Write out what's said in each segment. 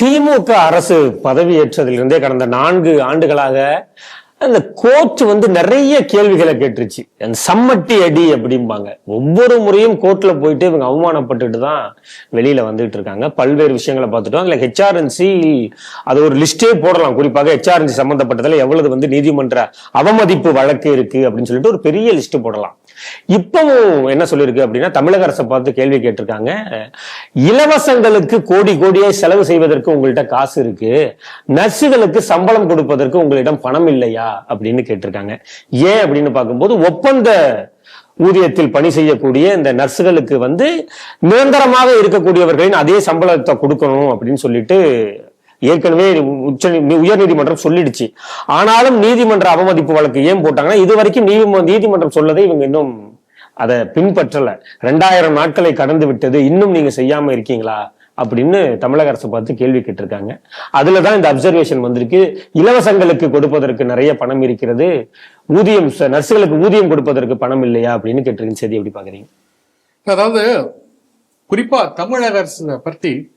திமுக அரசு பதவியேற்றதிலிருந்தே கடந்த நான்கு ஆண்டுகளாக அந்த கோர்ட் வந்து நிறைய கேள்விகளை கேட்டுருச்சு. அந்த சம்மட்டி அடி அப்படிம்பாங்க. ஒவ்வொரு முறையும் கோர்ட்ல போயிட்டு இவங்க அவமானப்பட்டுட்டு தான் வெளியில வந்துட்டு இருக்காங்க. பல்வேறு விஷயங்களை பார்த்துட்டோம். அதுல ஹெச்ஆர்என்சி அது ஒரு லிஸ்டே போடலாம். குறிப்பாக ஹெச்ஆர்என்சி சம்பந்தப்பட்டதுல எவ்வளவு வந்து நீதிமன்ற அவமதிப்பு வழக்கு இருக்கு அப்படின்னு சொல்லிட்டு ஒரு பெரிய லிஸ்ட் போடலாம். இப்பவும் என்ன சொல்லியிருக்கு அப்படின்னா தமிழக அரசை பார்த்து கேள்வி கேட்டிருக்காங்க. இலவசங்களுக்கு கோடி கோடியாய் செலவு செய்வதற்கு உங்கள்கிட்ட காசு இருக்கு. நர்சுகளுக்கு சம்பளம் கொடுப்பதற்கு உங்களிடம் பணம் இல்லையா அப்படின்னு கேட்டிருக்காங்க. ஏன் அப்படின்னு பார்க்கும்போது ஒப்பந்த ஊதியத்தில் பணி செய்யக்கூடிய இந்த நர்சுகளுக்கு வந்து நிரந்தரமாக இருக்கக்கூடியவர்களின் அதே சம்பளத்தை கொடுக்கணும் அப்படின்னு சொல்லிட்டு ஏற்கனவே உச்ச உயர் நீதிமன்றம் சொல்லிடுச்சு. ஆனாலும் நீதிமன்ற அவமதிப்பு வழக்கு ஏன் போட்டாங்கன்னா இது வரைக்கும் நீதிம- நீதிமன்றம் சொல்லதை இவங்க இன்னும் அதை பின்பற்றல. ரெண்டாயிரம் நாட்களை கடந்து விட்டது இன்னும் நீங்க செய்யாம இருக்கீங்களா? அப்படின்னு தமிழக அரசு பார்த்து கேள்வி கேட்டிருக்காங்க. அதுலதான் இந்த அப்சர்வேஷன் வந்திருக்கு. இலவசங்களுக்கு கொடுப்பதற்கு நிறைய பணம் இருக்கிறது. ஊதியம் நர்ஸுகளுக்கு ஊதியம் கொடுப்பதற்கு பணம் இல்லையா? அப்படின்னு கேட்டிருக்கீங்க. செய்தி எப்படி பாக்குறீங்க அதாவது குறிப்பா தமிழக அரசு பற்றி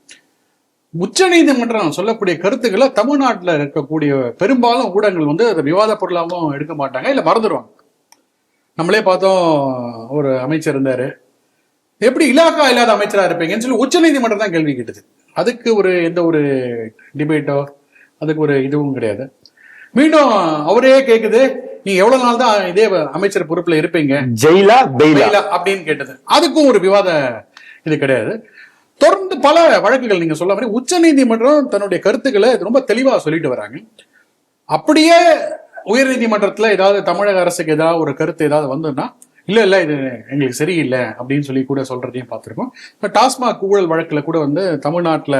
உச்ச நீதிமன்றம் சொல்லக்கூடிய கருத்துக்களை தமிழ்நாட்டுல இருக்கக்கூடிய பெரும்பாலும் ஊடகங்கள் வந்து அதை விவாத பொருளாகவும் எடுக்க மாட்டாங்க இல்ல மறந்துடுவாங்க நம்மளே பார்த்தோம் ஒரு அமைச்சர் இருந்தாரு. எப்படி இலாக்கா இல்லாத அமைச்சரா இருப்பீங்கன்னு சொல்லி உச்ச நீதிமன்றம் தான் கேள்வி கேட்டுது. அதுக்கு ஒரு எந்த ஒரு டிபேட்டோ அதுக்கு ஒரு இதுவும் கிடையாது. மீண்டும் அவரே கேக்குது நீங்க எவ்வளவு நாள் தான் இதே அமைச்சர் பொறுப்புல இருப்பீங்க? ஜெயிலா அப்படின்னு கேட்டது. அதுக்கும் ஒரு விவாத இது கிடையாது. தொடர்ந்து பல வழக்குகள் நீங்க சொல்ல மாதிரி உச்ச நீதிமன்றம் தன்னுடைய கருத்துக்களை இது ரொம்ப தெளிவா சொல்லிட்டு வராங்க. அப்படியே உயர் நீதிமன்றத்துல ஏதாவது தமிழக அரசுக்கு ஏதாவது ஒரு கருத்து ஏதாவது வந்ததுன்னா இல்ல இல்ல இது எங்களுக்கு சரியில்லை அப்படின்னு சொல்லி கூட சொல்றதையும் பார்த்துருக்கோம். இப்ப டாஸ்மாக் ஊழல் வழக்குல கூட வந்து தமிழ்நாட்டில்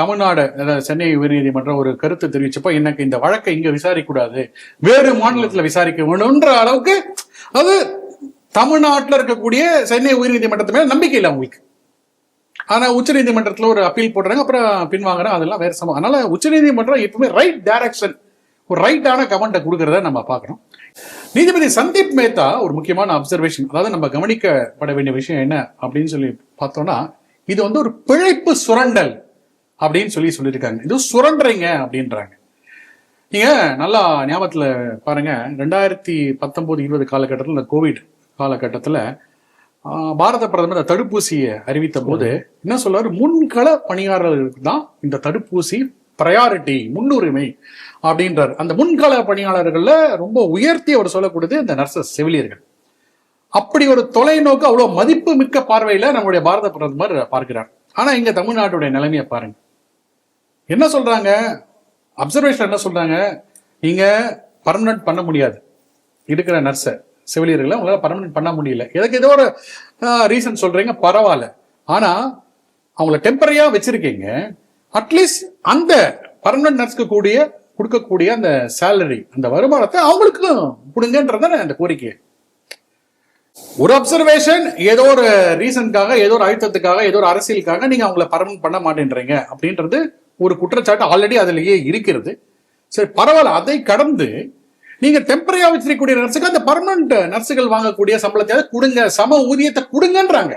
தமிழ்நாடு அதாவது சென்னை உயர்நீதிமன்றம் ஒரு கருத்து தெரிவிச்சப்போ எனக்கு இந்த வழக்கை இங்க விசாரிக்கூடாது வேறு மாநிலத்தில் விசாரிக்க வேணும்ன்ற அளவுக்கு அது தமிழ்நாட்டில் இருக்கக்கூடிய சென்னை உயர்நீதிமன்றத்து மேல நம்பிக்கை இல்லை அவங்களுக்கு. ஆனா உச்சநீதிமன்றத்தில் ஒரு அப்பீல் போடுறாங்க அப்புறம் பின்வாங்குறாங்க அதெல்லாம் வேற சமம். அதனால உச்சநீதிமன்றம் எப்பவுமே ரைட் டைரக்ஷன் ஒரு ரைட்டான கமெண்ட்டை கொடுக்கறத நம்ம பார்க்கணும். நீதிபதி சந்தீப் மேத்தா ஒரு முக்கியமான அப்சர்வேஷன் அதாவது நம்ம கவனிக்கப்பட வேண்டிய விஷயம் என்ன அப்படின்னு சொல்லி பார்த்தோம்னா இது வந்து ஒரு பிழைப்பு சுரண்டல் அப்படின்னு சொல்லி சொல்லியிருக்காங்க. இது சுரண்டுறீங்க அப்படின்றாங்க. நீங்க நல்லா ஞாபகத்துல பாருங்க ரெண்டாயிரத்தி பத்தொன்பது இருபது காலகட்டத்தில் இந்த கோவிட் காலகட்டத்தில் பாரத பிரதமர் தடுப்பூசியை அறிவித்த போது என்ன சொல்றாரு? முன்கள பணியாளர்களுக்கு தான் இந்த தடுப்பூசி ப்ரையாரிட்டி முன்னுரிமை அப்படின்றார். அந்த முன்கள பணியாளர்கள்ல ரொம்ப உயர்த்தி அவர் சொல்லக்கூடியது இந்த நர்சஸ் செவிலியர்கள். அப்படி ஒரு தொலைநோக்கு அவ்வளவு மதிப்பு மிக்க பார்வையில நம்முடைய பாரத பிரதமர் பார்க்கிறார். ஆனா இங்க தமிழ்நாட்டுடைய நிலைமையை பாருங்க. என்ன சொல்றாங்க? அப்சர்வேஷன் என்ன சொல்றாங்க? நீங்க பர்மனன்ட் பண்ண முடியாது. இருக்கிற நர்ஸை. செவிலியர்களை உங்களால் பர்மனன்ட் பண்ண முடியல. எதுக்கு ஏதோ ஒரு ரீசன் சொல்றீங்க? பரவாயில்ல. ஆனா அவங்கள டெம்பரரியா வச்சிருக்கீங்க. அட்லீஸ்ட் அந்த பர்மனன்ட் நர்ஸ்க்கு கூடிய கொடுக்கக்கூடிய அந்த சேலரி அந்த வருமானத்தை அவங்களுக்கும் கொடுங்கன்றதானே அந்த கோரிக்கை ஒரு அப்சர்வேஷன் ஏதோ ஒரு ரீசனுக்காக ஏதோ ஒரு அழுத்தத்துக்காக ஏதோ ஒரு அரசியலுக்காக நீங்க அவங்கள பரமன் பண்ண மாட்டேன்றீங்க. அப்படின்றது ஒரு குற்றச்சாட்டு ஆல்ரெடி அதுலயே இருக்கிறது. சரி பரவாயில்ல. அதை கடந்து நீங்க டெம்பரரியா வச்சிருக்கக்கூடிய நர்ஸுக்கு அந்த பர்மனன்ட் நர்ஸுகள் வாங்கக்கூடிய சம்பளத்தை கொடுங்க சம ஊதியத்தை கொடுங்கன்றாங்க.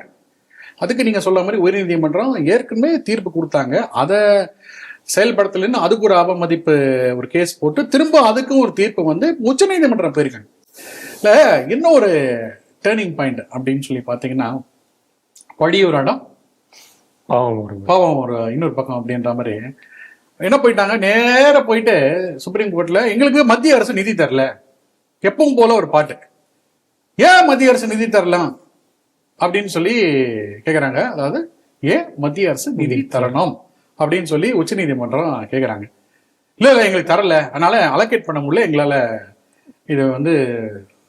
அதுக்கு நீங்க சொல்ல மாதிரி உயர்நீதிமன்றம் ஏற்கனவே தீர்ப்பு கொடுத்தாங்க. அதை செயல்படுத்தலைன்னு அதுக்கு ஒரு அவமதிப்பு ஒரு கேஸ் போட்டு திரும்ப அதுக்கும் ஒரு தீர்ப்பு வந்து உச்சநீதிமன்றம் போயிருக்காங்க. இல்ல இன்னும் ஒரு டேர்னிங் பாயிண்ட் அப்படின்னு சொல்லி பாத்தீங்கன்னா படி ஒரு இடம் பாவம் ஒரு பாவம் ஒரு இன்னொரு பக்கம் அப்படின்ற மாதிரி என்ன போயிட்டாங்க? நேர போயிட்டு சுப்ரீம் கோர்ட்ல எங்களுக்கு மத்திய அரசு நிதி தரல. எப்பவும் போல ஒரு பாட்டு. ஏன் மத்திய அரசு நிதி தரலாம்? அப்படின்னு சொல்லி கேக்குறாங்க. அதாவது ஏன் மத்திய அரசு நிதி தரணும். அப்படின்னு சொல்லி உச்சநீதிமன்றம் கேக்குறாங்க. இல்ல இல்ல எங்களுக்கு தரல. அதனால அலோகேட் பண்ண முடியல. எங்களால இது வந்து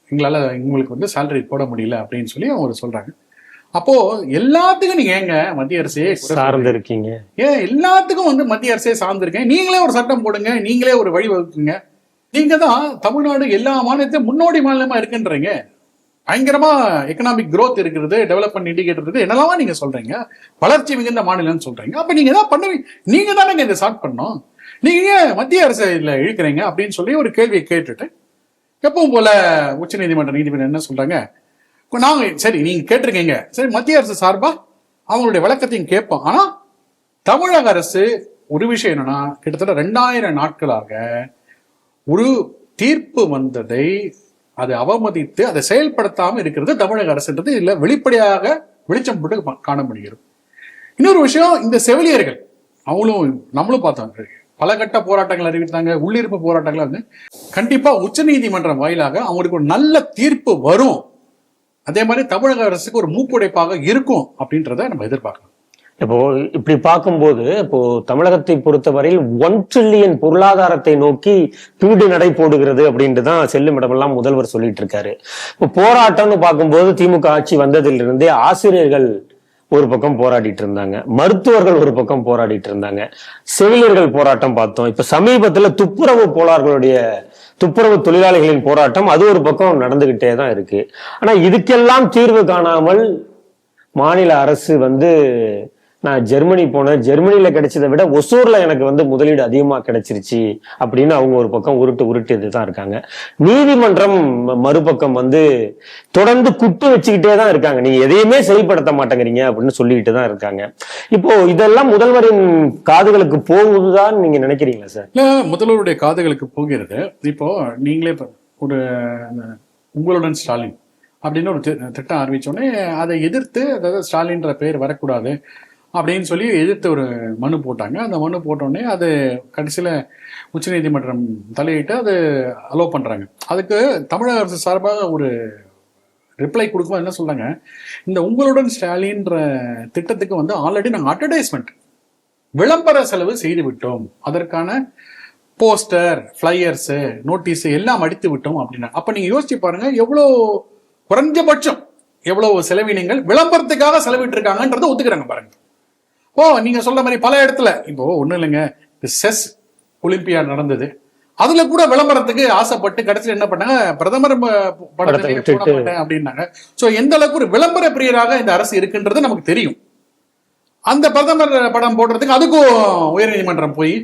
எங்களால உங்களுக்கு வந்து சேலரி போட முடியல அப்படின்னு சொல்லி அவங்க சொல்றாங்க. அப்போ எல்லாத்துக்கும் நீங்க ஏங்க மத்திய அரசே? சார்ந்து இருக்கீங்க. ஏன் எல்லாத்துக்கும் வந்து மத்திய அரசே சார்ந்திருக்கேன் நீங்களே ஒரு சட்டம் போடுங்க நீங்களே ஒரு வழி வகுக்குங்க. நீங்க தான் தமிழ்நாடு எல்லா மாநிலத்தையும் முன்னோடி மாநிலமா இருக்குன்றீங்க. பயங்கரமா எக்கனாமிக் growth இருக்கிறது டெவலப்மெண்ட் இண்டிகேட்டர் இருக்குது என்னெல்லாம் நீங்க சொல்றீங்க. வளர்ச்சி மிகுந்த மாநிலம்னு சொல்றீங்க. அப்ப நீங்க தான் பண்ணுவீங்க நீங்க தானே இதை ஸ்டார்ட் பண்ணணும். நீங்க மத்திய அரசு இதுல இழுக்கிறீங்க அப்படின்னு சொல்லி ஒரு கேள்வியை கேட்டுட்டு எப்பவும் போல உச்சநீதிமன்ற நீதிபதி என்ன சொல்றாங்க? நாங்க சரி நீங்க கேட்டிருக்கீங்க. சரி மத்திய அரசு சார்பா அவங்களுடைய விளக்கத்தையும் கேட்போம். ஆனா தமிழக அரசு ஒரு விஷயம் என்னன்னா கிட்டத்தட்ட ரெண்டாயிரம் நாட்களாக ஒரு தீர்ப்பு வந்ததை அதை அவமதித்து அதை செயல்படுத்தாம இருக்கிறது தமிழக அரசுன்றது இல்ல வெளிப்படையாக வெளிச்சம் போட்டு காண முடிகிறது இன்னொரு விஷயம் இந்த செவிலியர்கள். அவங்களும் நம்மளும் பார்த்தோம். பல கட்ட போராட்டங்கள் அறிவித்தாங்க உள்ளிருப்பு போராட்டங்கள். வந்து கண்டிப்பா உச்சநீதிமன்றம் வாயிலாக அவங்களுக்கு ஒரு நல்ல தீர்ப்பு வரும். அதே மாதிரி தமிழக அரசுக்கு ஒரு மூக்குடைப்பாக இருக்கும் அப்படின்றத நம்ம எதிர்பார்க்கலாம் இப்போ இப்படி பார்க்கும்போது இப்போ தமிழகத்தை பொறுத்தவரையில் ஒன் ட்ரில்லியன் பொருளாதாரத்தை நோக்கி பீடு நடை போடுகிறது அப்படின்ட்டு தான் செல்லும் இடமெல்லாம் முதல்வர் சொல்லிட்டு இருக்காரு. இப்போ போராட்டம்னு பார்க்கும்போது திமுக ஆட்சி வந்ததிலிருந்தே ஆசிரியர்கள் ஒரு பக்கம் போராடிட்டு இருந்தாங்க. மருத்துவர்கள் ஒரு பக்கம் போராடிட்டு இருந்தாங்க. செவிலியர்கள் போராட்டம் பார்த்தோம். இப்ப சமீபத்துல துப்புரவு போலார்களுடைய துப்புரவு தொழிலாளிகளின் போராட்டம் அது ஒரு பக்கம் நடந்துகிட்டே தான் இருக்கு. ஆனா இதுக்கெல்லாம் தீர்வு காணாமல் மாநில அரசு வந்து நான் ஜெர்மனி போனேன். ஜெர்மனில கிடைச்சதை விட ஒசூர்ல எனக்கு வந்து முதலீடு அதிகமா கிடைச்சிருச்சு அப்படின்னு அவங்க ஒரு பக்கம் உருட்டு உருட்டு தான் இருக்காங்க. நீதிமன்றம் மறுபக்கம் வந்து தொடர்ந்து குட்டு வச்சுக்கிட்டே தான் இருக்காங்க. நீ எதையுமே செயல்படுத்த மாட்டேங்கிறீங்க அப்படின்னு சொல்லிக்கிட்டு தான் இருக்காங்க. இப்போ இதெல்லாம் முதல்வரின் காதுகளுக்கு போகுதுதான் நீங்க நினைக்கிறீங்களா சார்? முதல்வருடைய காதுகளுக்கு போகிறது. இப்போ நீங்களே ஒரு உங்களுடன் ஸ்டாலின் அப்படின்னு ஒரு திட்டம் அறிவிச்சோடனே அதை எதிர்த்து அதாவது ஸ்டாலின்ற பேர் வரக்கூடாது. அப்படின்னு சொல்லி எதிர்த்து ஒரு மனு போட்டாங்க. அந்த மனு போட்டோடனே அது கடைசியில் உச்சநீதிமன்றம் தலையிட்டு அது அலோவ் பண்ணுறாங்க அதுக்கு தமிழக அரசு சார்பாக ஒரு ரிப்ளை கொடுக்கும்போது என்ன சொல்கிறாங்க இந்த உங்களுடன் ஸ்டாலின்ற திட்டத்துக்கு வந்து ஆல்ரெடி நாங்கள் அட்வர்டைஸ்மெண்ட் விளம்பர செலவு செய்து விட்டோம். அதற்கான போஸ்டர் ஃப்ளையர்ஸு நோட்டீஸு எல்லாம் அடித்து விட்டோம் அப்படின்னா. அப்போ நீங்கள் யோசிச்சு பாருங்கள் எவ்வளோ குறைஞ்சபட்சம் எவ்வளோ செலவினங்கள் விளம்பரத்துக்காக செலவிட்டு இருக்காங்கன்றதை ஒத்துக்கிறாங்க பாருங்கள் ஓ நீங்க சொல்ற மாதிரி பல இடத்துல இப்போ ஒண்ணும் இல்லைங்க செஸ் ஒலிம்பியாட் நடந்தது. அதுல கூட விளம்பரத்துக்கு ஆசைப்பட்டு கடைசியில் என்ன பண்ணாங்க பிரதமர் படத்தை அப்படின்னாங்க. சோ எந்த அளவுக்கு ஒரு விளம்பர பிரியராக இந்த அரசு இருக்குன்றது நமக்கு தெரியும். அந்த பிரதமர் படம் போடுறதுக்கு அதுக்கும் உயர்நீதிமன்றம் போய்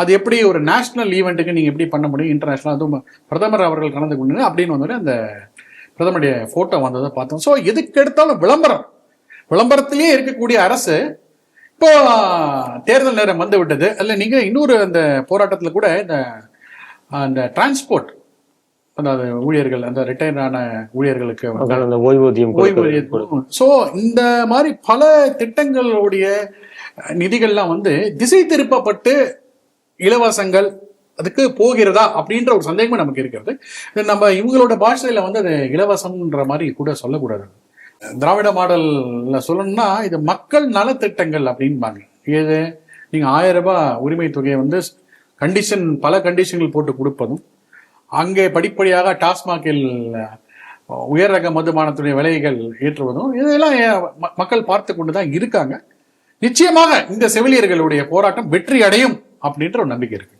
அது எப்படி ஒரு நேஷனல் ஈவெண்ட்டுக்கு நீங்க எப்படி பண்ண முடியும் இன்டர்நேஷனல் அதுவும் பிரதமர் அவர்கள் கலந்து கொண்டு அப்படின்னு வந்தோடனே அந்த பிரதமருடைய போட்டோ வந்ததை பார்த்தோம். ஸோ எதுக்கு எடுத்தாலும் விளம்பரம். விளம்பரத்திலேயே இருக்கக்கூடிய அரசு இப்போ தேர்தல் நேரம் வந்து விட்டது அல்ல நீங்க இன்னொரு அந்த போராட்டத்துல கூட இந்த அந்த டிரான்ஸ்போர்ட் அதாவது ஊழியர்கள் அந்த ரிட்டையர் ஆன ஊழியர்களுக்கு அந்த ஓய்வூதியம் சோ இந்த மாதிரி பல திட்டங்களுடைய நிதிகள்லாம் வந்து திசை திருப்பப்பட்டு இலவசங்கள் அதுக்கு போகிறதா அப்படின்ற ஒரு சந்தேகமும் நமக்கு இருக்கிறது. நம்ம இவங்களோட பாஷையில வந்து அது இலவசம்ன்ற மாதிரி கூட சொல்லக்கூடாது. திராவிட மாடல்ல சொல்லணும்னா இது மக்கள் நலத்திட்டங்கள் அப்படின்பாங்க இது நீங்கள் ஆயிரம் ரூபாய் உரிமை தொகையை வந்து கண்டிஷன் பல கண்டிஷன்கள் போட்டு கொடுப்பதும் அங்கே படிப்படியாக டாஸ்மாகில் உயர் ரக மதுபானத்துடைய விலைகள் ஏற்றுவதும் இதெல்லாம் மக்கள் பார்த்து கொண்டு தான் இருக்காங்க. நிச்சயமாக இந்த செவிலியர்களுடைய போராட்டம் வெற்றி அடையும் அப்படின்ற ஒரு நம்பிக்கை இருக்கு.